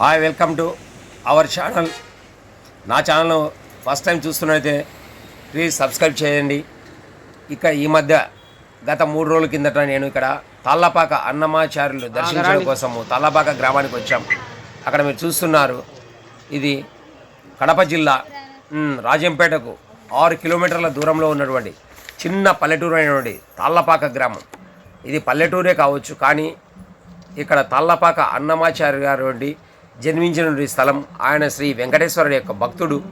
Hi welcome to our channel. నా channel first time చూస్తున్నైతే please subscribe చేయండి. ఇక ఈ మధ్య గత మూడు రోజుల కిందట నేను ఇక్కడ తాళ్ళపాక అన్నమాచార్యులు దర్శించడం కోసము తాళ్ళపాక గ్రామానికి వచ్చాం. అక్కడ మీరు చూస్తున్నారు. ఇది కడప జిల్లా రాజంపేటకు ఆరు కిలోమీటర్ల దూరంలో ఉన్నటువంటి చిన్న పల్లెటూరు అయినటువంటి తాళ్ళపాక గ్రామం. ఇది పల్లెటూరే కావచ్చు కానీ ఇక్కడ తల్లపాక అన్నమాచార్య గారు వంటి జన్మించినటువంటి స్థలం. ఆయన శ్రీ వెంకటేశ్వరుడు యొక్క భక్తుడు.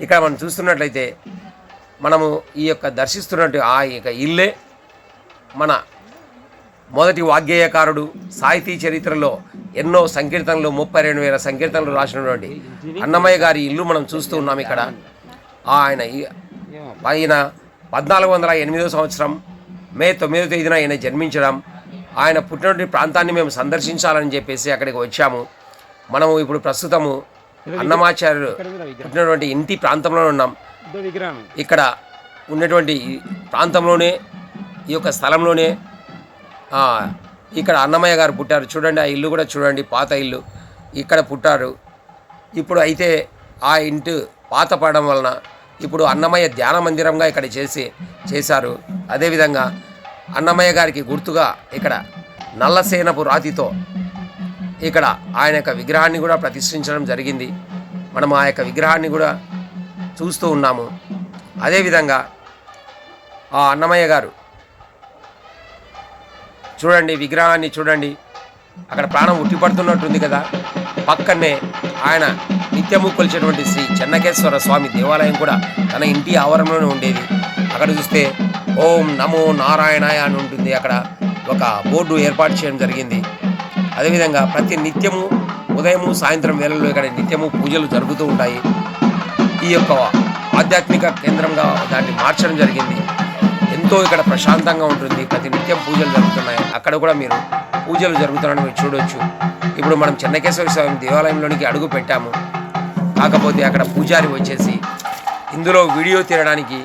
ఇక్కడ మనం చూస్తున్నట్లయితే మనము ఈ యొక్క దర్శిస్తున్నట్టు ఆ యొక్క ఇల్లే మన మొదటి వాగ్గేయకారుడు సాహితీ చరిత్రలో ఎన్నో సంకీర్తనలు ముప్పై రెండు వేల సంకీర్తనలు రాసినటువంటి అన్నమయ్య గారి ఇల్లు మనం చూస్తూ ఉన్నాం ఇక్కడ. ఆయన ఈ- ఆయన పద్నాలుగు వందల ఎనిమిదో సంవత్సరం మే తొమ్మిదో తేదీన ఆయన జన్మించడం. ఆయన పుట్టినటువంటి ప్రాంతాన్ని మేము సందర్శించాలని చెప్పేసి అక్కడికి వచ్చాము. మనము ఇప్పుడు ప్రస్తుతము అన్నమాచార్యుడు పుట్టినటువంటి ఇంటి ప్రాంతంలో ఉన్నాం. ఇక్కడ ఉన్నటువంటి ప్రాంతంలోనే ఈ యొక్క స్థలంలోనే ఇక్కడ అన్నమయ్య గారు పుట్టారు. చూడండి ఆ ఇల్లు కూడా చూడండి పాత ఇల్లు. ఇక్కడ పుట్టారు. ఇప్పుడు అయితే ఆ ఇంటి పాత పడడం వలన ఇప్పుడు అన్నమయ్య ధ్యాన మందిరంగా ఇక్కడ చేసి చేశారు. అదేవిధంగా అన్నమయ్య గారికి గుర్తుగా ఇక్కడ నల్లసేనపు రాతితో ఇక్కడ ఆయన యొక్క విగ్రహాన్ని కూడా ప్రతిష్ఠించడం జరిగింది. మనం ఆ యొక్క విగ్రహాన్ని కూడా చూస్తూ ఉన్నాము. అదేవిధంగా ఆ అన్నమయ్య గారు చూడండి విగ్రహాన్ని చూడండి. అక్కడ ప్రాణం ఉట్టిపడుతున్నట్టుంది కదా. పక్కనే ఆయన నిత్యము కొలిచేటువంటి శ్రీ చెన్నకేశ్వర స్వామి దేవాలయం కూడా తన ఇంటి ఆవరణలోనే ఉండేది. అక్కడ చూస్తే ఓం నమో నారాయణాయ అని ఉంటుంది. అక్కడ ఒక బోర్డు ఏర్పాటు చేయడం జరిగింది. అదేవిధంగా ప్రతి నిత్యము ఉదయము సాయంత్రం వేళల్లో ఇక్కడ నిత్యము పూజలు జరుగుతూ ఉంటాయి. ఈ యొక్క ఆధ్యాత్మిక కేంద్రంగా దాన్ని మార్చడం జరిగింది. ఎంతో ఇక్కడ ప్రశాంతంగా ఉంటుంది. ప్రతి నిత్యం పూజలు జరుగుతున్నాయి. అక్కడ కూడా మీరు పూజలు జరుగుతున్నాయని మీరు చూడొచ్చు. ఇప్పుడు మనం చెన్నకేశ్వర స్వామి దేవాలయంలోనికి అడుగు పెట్టాము. కాకపోతే అక్కడ పూజారి వచ్చేసి ఇందులో వీడియో తీయడానికి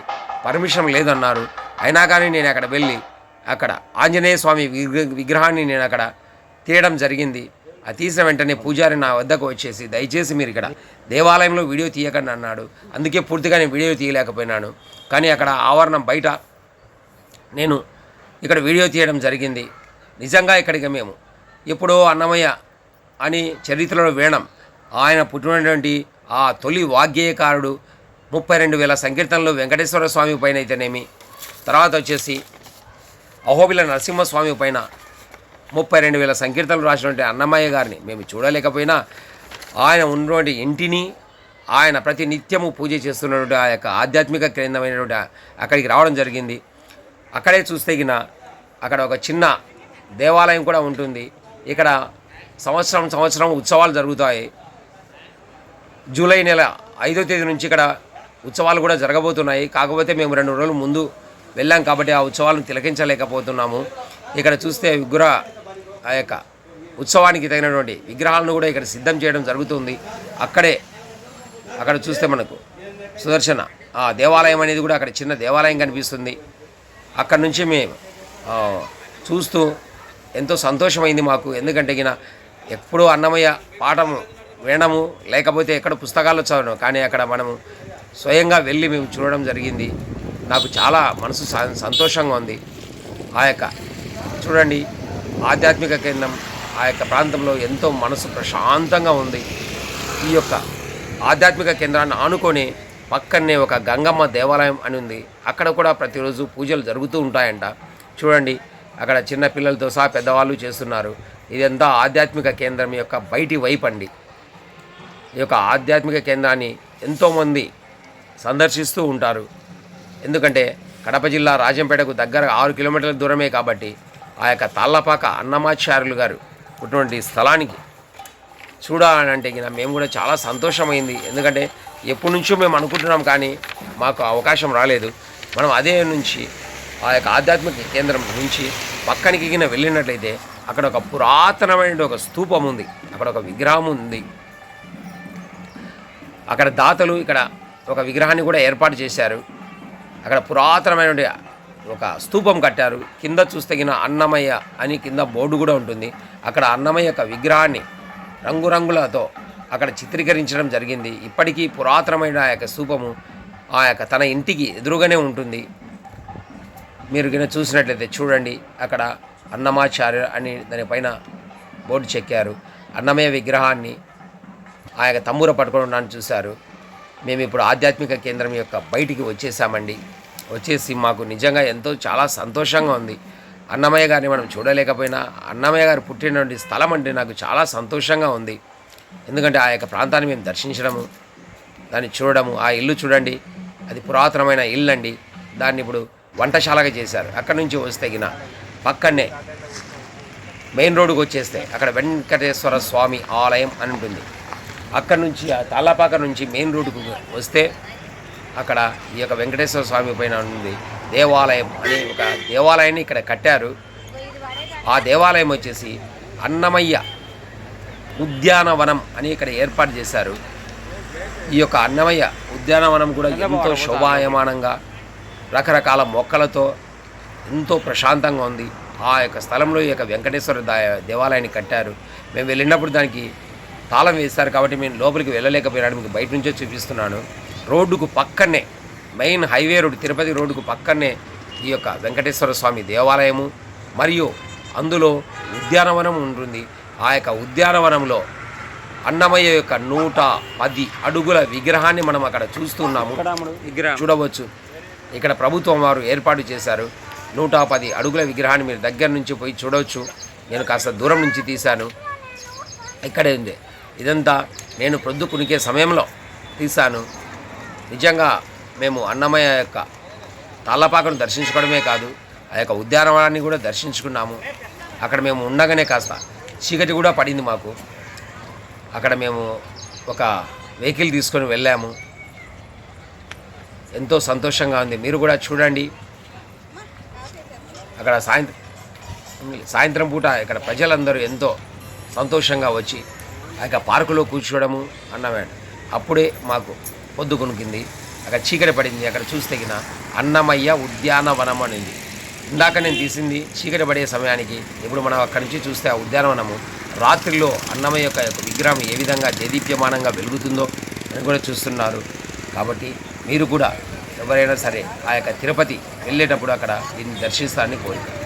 పర్మిషన్ లేదన్నారు. అయినా కానీ నేను అక్కడ వెళ్ళి అక్కడ ఆంజనేయ స్వామి విగ్రహాన్ని నేను అక్కడ తీయడం జరిగింది. ఆ తీసిన వెంటనే పూజారి నా వద్దకు వచ్చేసి దయచేసి మీరు ఇక్కడ దేవాలయంలో వీడియో తీయకండి అన్నాడు. అందుకే పూర్తిగా నేను వీడియో తీయలేకపోయినాను. కానీ అక్కడ ఆవరణం బయట నేను ఇక్కడ వీడియో తీయడం జరిగింది. నిజంగా ఇక్కడికి మేము ఎప్పుడో అన్నమయ్య అని చరిత్రలో వేణం ఆయన పుట్టినటువంటి ఆ తొలి వాగ్గేయకారుడు ముప్పై రెండు వేల సంకీర్తనలు వెంకటేశ్వర స్వామి పైన అయితేనేమి తర్వాత వచ్చేసి అహోబిల నరసింహస్వామి పైన ముప్పై రెండు వేల సంకీర్తనలు రాసినటువంటి అన్నమయ్య గారిని మేము చూడలేకపోయినా ఆయన ఉన్నటువంటి ఇంటిని ఆయన ప్రతి నిత్యము పూజ చేస్తున్నటువంటి ఆ యొక్క ఆధ్యాత్మిక కేంద్రమైనటువంటి అక్కడికి రావడం జరిగింది. అక్కడే చూస్తే గిన అక్కడ ఒక చిన్న దేవాలయం కూడా ఉంటుంది. ఇక్కడ సంవత్సరం సంవత్సరం ఉత్సవాలు జరుగుతాయి. జూలై నెల ఐదో తేదీ నుంచి ఇక్కడ ఉత్సవాలు కూడా జరగబోతున్నాయి. కాకపోతే మేము రెండు రోజులు ముందు వెళ్ళాం కాబట్టి ఆ ఉత్సవాలను తిలకించలేకపోతున్నాము. ఇక్కడ చూస్తే విగ్రహ ఆ యొక్క ఉత్సవానికి తగినటువంటి విగ్రహాలను కూడా ఇక్కడ సిద్ధం చేయడం జరుగుతుంది. అక్కడే అక్కడ చూస్తే మనకు సుదర్శన ఆ దేవాలయం అనేది కూడా అక్కడ చిన్న దేవాలయం కనిపిస్తుంది. అక్కడ నుంచి మేము చూస్తూ ఎంతో సంతోషమైంది మాకు. ఎందుకంటే గిన ఎప్పుడూ అన్నమయ్య పాఠము వినడము లేకపోతే ఎక్కడ పుస్తకాల్లో చదవడం కానీ అక్కడ మనము స్వయంగా వెళ్ళి మేము చూడడం జరిగింది. నాకు చాలా మనసు స- సంతోషంగా ఉంది. ఆ యొక్క చూడండి ఆధ్యాత్మిక కేంద్రం ఆ యొక్క ప్రాంతంలో ఎంతో మనసు ప్రశాంతంగా ఉంది. ఈ యొక్క ఆధ్యాత్మిక కేంద్రాన్ని ఆనుకొని పక్కనే ఒక గంగమ్మ దేవాలయం అని ఉంది. అక్కడ కూడా ప్రతిరోజు పూజలు జరుగుతూ ఉంటాయంట. చూడండి అక్కడ చిన్న పిల్లలతో సహా పెద్దవాళ్ళు చేస్తున్నారు. ఇదంతా ఆధ్యాత్మిక కేంద్రం యొక్క బయటి వైపు అండి. ఈ యొక్క ఆధ్యాత్మిక కేంద్రాన్ని ఎంతోమంది సందర్శిస్తూ ఉంటారు. ఎందుకంటే కడప జిల్లా రాజంపేటకు దగ్గర ఆరు కిలోమీటర్ల దూరమే కాబట్టి ఆ యొక్క తాళ్ళపాక అన్నమాచార్యులు గారు ఉన్నటువంటి స్థలానికి చూడాలంటే గిన మేము కూడా చాలా సంతోషమైంది. ఎందుకంటే ఎప్పటి నుంచో మేము అనుకుంటున్నాం కానీ మాకు అవకాశం రాలేదు. మనం అదే నుంచి ఆ యొక్క ఆధ్యాత్మిక కేంద్రం నుంచి పక్కనికి గిన వెళ్ళినట్లయితే అక్కడ ఒక పురాతనమైన ఒక స్తూపం ఉంది. అక్కడ ఒక విగ్రహం ఉంది. అక్కడ దాతలు ఇక్కడ ఒక విగ్రహాన్ని కూడా ఏర్పాటు చేశారు. అక్కడ పురాతనమైనటువంటి ఒక స్తూపం కట్టారు. కింద చూస్తగిన అన్నమయ్య అని కింద బోర్డు కూడా ఉంటుంది. అక్కడ అన్నమయ్య యొక్క విగ్రహాన్ని రంగురంగులతో అక్కడ చిత్రీకరించడం జరిగింది. ఇప్పటికీ పురాతనమైన ఆ యొక్క స్తూపము ఆ యొక్క తన ఇంటికి ఎదురుగానే ఉంటుంది. మీరు కింద చూసినట్లయితే చూడండి అక్కడ అన్నమాచార్య అని దానిపైన బోర్డు చెక్కారు. అన్నమయ్య విగ్రహాన్ని ఆ యొక్క తమ్ముర పట్టుకొని ఉన్నాను చూశారు. మేము ఇప్పుడు ఆధ్యాత్మిక కేంద్రం యొక్క బయటికి వచ్చేసామండి. వచ్చేసి మాకు నిజంగా ఎంతో చాలా సంతోషంగా ఉంది. అన్నమయ్య గారిని మనం చూడలేకపోయినా అన్నమయ్య గారు పుట్టినటువంటి స్థలం అంటే నాకు చాలా సంతోషంగా ఉంది. ఎందుకంటే ఆ యొక్క ప్రాంతాన్ని మేము దర్శించడము దాన్ని చూడడము ఆ ఇల్లు చూడండి. అది పురాతనమైన ఇల్లు అండి దాన్ని ఇప్పుడు వంటశాలగా చేశారు. అక్కడ నుంచి వస్తే గిన పక్కనే మెయిన్ రోడ్డుకు వచ్చేస్తే అక్కడ వెంకటేశ్వర స్వామి ఆలయం అని ఉంటుంది. అక్కడ నుంచి ఆ తాళ్ళపాక నుంచి మెయిన్ రోడ్డుకు వస్తే అక్కడ ఈ యొక్క వెంకటేశ్వర స్వామి పైన ఉంది దేవాలయం అని ఒక దేవాలయాన్ని ఇక్కడ కట్టారు. ఆ దేవాలయం వచ్చేసి అన్నమయ్య ఉద్యానవనం అని ఇక్కడ ఏర్పాటు చేశారు. ఈ యొక్క అన్నమయ్య ఉద్యానవనం కూడా ఎంతో శోభాయమానంగా రకరకాల మొక్కలతో ఎంతో ప్రశాంతంగా ఉంది. ఆ యొక్క స్థలంలో ఈ యొక్క వెంకటేశ్వర దా- దేవాలయాన్ని కట్టారు. మేము వెళ్ళినప్పుడు దానికి తాళం వేశారు కాబట్టి మేము లోపలికి వెళ్ళలేకపోయినాడు. మీకు బయట నుంచే చూపిస్తున్నాను. రోడ్డుకు పక్కనే మెయిన్ హైవే రోడ్డు తిరుపతి రోడ్డుకు పక్కనే ఈ యొక్క వెంకటేశ్వర స్వామి దేవాలయము. మరియు అందులో ఉద్యానవనం ఉంటుంది. ఆ యొక్క ఉద్యానవనంలో అన్నమయ్య యొక్క నూట పది అడుగుల విగ్రహాన్ని మనం అక్కడ చూస్తున్నాము విగ్రహం. చూడవచ్చు. ఇక్కడ ప్రభుత్వం వారు ఏర్పాటు చేశారు. నూట పది అడుగుల విగ్రహాన్ని మీరు దగ్గర నుంచి పోయి చూడవచ్చు. నేను కాస్త దూరం నుంచి తీశాను. ఇక్కడే ఉంది. ఇదంతా నేను ప్రొద్దు కునికే సమయంలో తీశాను. నిజంగా మేము అన్నమయ్య యొక్క తాళ్ళపాకను దర్శించుకోవడమే కాదు ఆ యొక్క ఉద్యానవనాన్ని కూడా దర్శించుకున్నాము. అక్కడ మేము ఉండగానే కాస్త చీకటి కూడా పడింది మాకు. అక్కడ మేము ఒక వెహికల్ తీసుకొని వెళ్ళాము. ఎంతో సంతోషంగా ఉంది. మీరు కూడా చూడండి. అక్కడ సాయంత్రం సాయంత్రం పూట ఇక్కడ ప్రజలందరూ ఎంతో సంతోషంగా వచ్చి ఆ యొక్క పార్కులో కూర్చోవడము అన్నమాట అప్పుడే మాకు పొద్దు కొనుక్కింది. అక్కడ చీకటి పడింది. అక్కడ చూస్తగిన అన్నమయ్య ఉద్యానవనం అనేది. ఇందాక నేను తీసింది చీకటి పడే సమయానికి ఇప్పుడు మనం అక్కడి నుంచి చూస్తే ఆ ఉద్యానవనము రాత్రిలో అన్నమయ్య యొక్క యొక్క విగ్రహం ఏ విధంగా దేదీప్యమానంగా వెలుగుతుందో అని కూడా చూస్తున్నారు. కాబట్టి మీరు కూడా ఎవరైనా సరే ఆ యొక్క తిరుపతి వెళ్ళేటప్పుడు అక్కడ దీన్ని దర్శిస్తారని కోరిక.